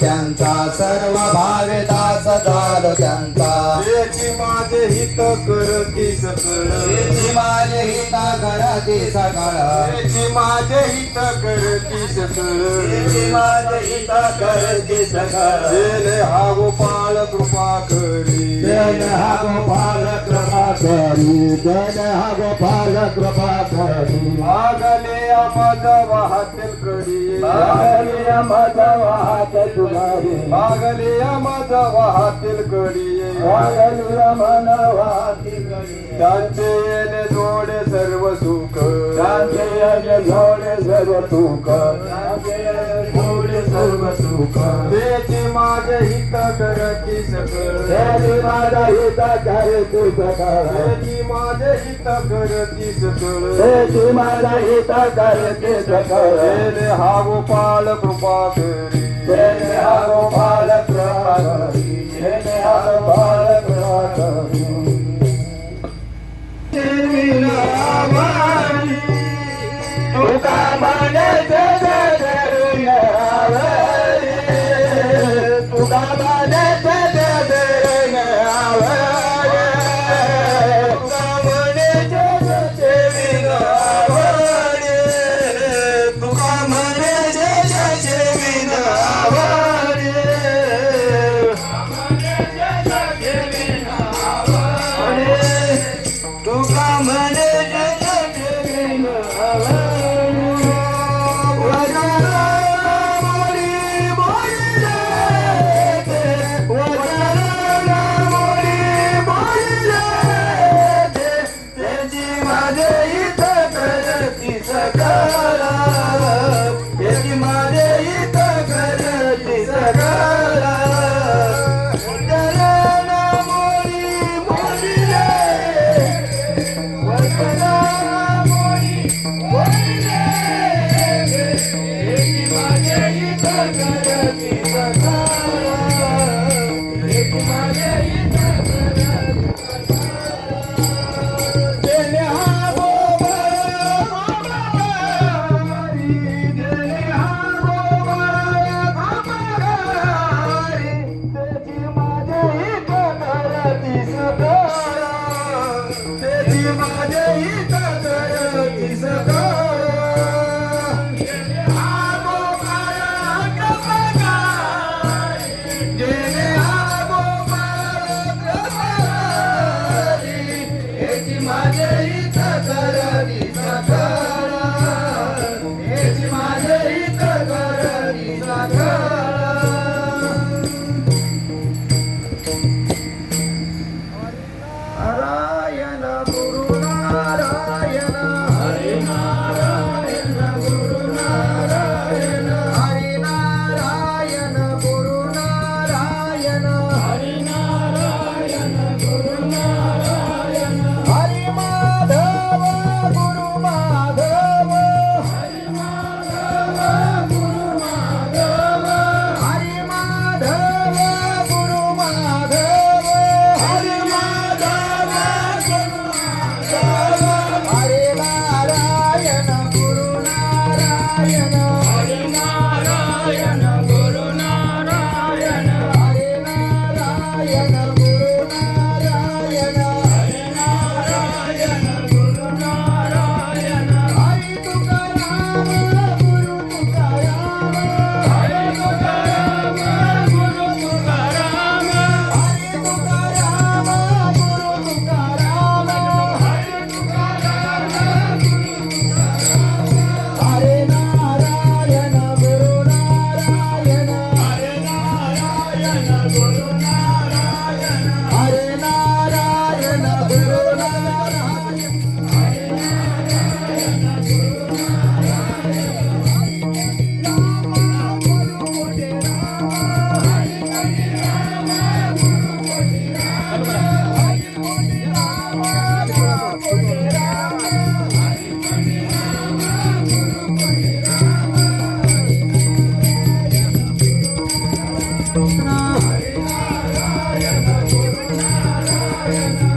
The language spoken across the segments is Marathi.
त्यांचा सर्व भावे दास झालो त्यांचा माझे हित करती सकळ माझे हिता घराती सकाळ माझे हित करती सकळ माझे हिता करती सकाळ हा गोपाळ कृपा करी. जन हा गोपाल कृपा करी. जन हा गोपाल कृपा करी. मागले मज वाहतील कडी मागली मज वाहत तुलारी मागले मज वाहतील कडी मागली करी त्यांचे येणे जोडे सर्व सुख. शांती यज्ञ झोडे सर्व झोडे सर्व सुख. त्याची माझे हित करती सकळ तेरी माझा हिता करती सकाळ त्याची माझे हित करती सकळ तेची माझा हिता करती सकाळ जेले हा गोपाळ कृपा करी. तेने हा गोपाल कृपा करी. तेने हा गोपाल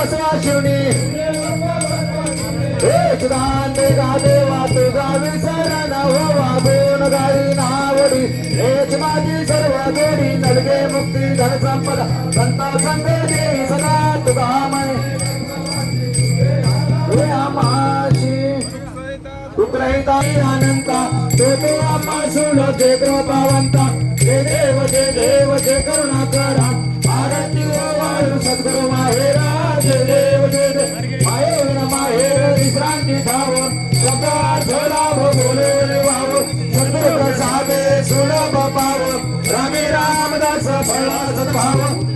बसवा बसवा शिवणी एक दान देगा देवा तुझा गावी सरण दोन हो गाई नावडी. एक माझी सर्व गोडी नलगे मुक्ती धन संपदा. संता संगे दे सदा तुझा म्हणे हे आमाची उग्रहिता अनंता. तो तो आपासून जे कृपावंता. जे देव जे देव जे करुणा करा. आरती वाळू सद्गुरु माहेरा. विश्रांती ठाव शब्दार्थ लाभ बोलून वाव सद्गुरु प्रसादे सुलभ पाव रामे रामदास फळा सद्भाव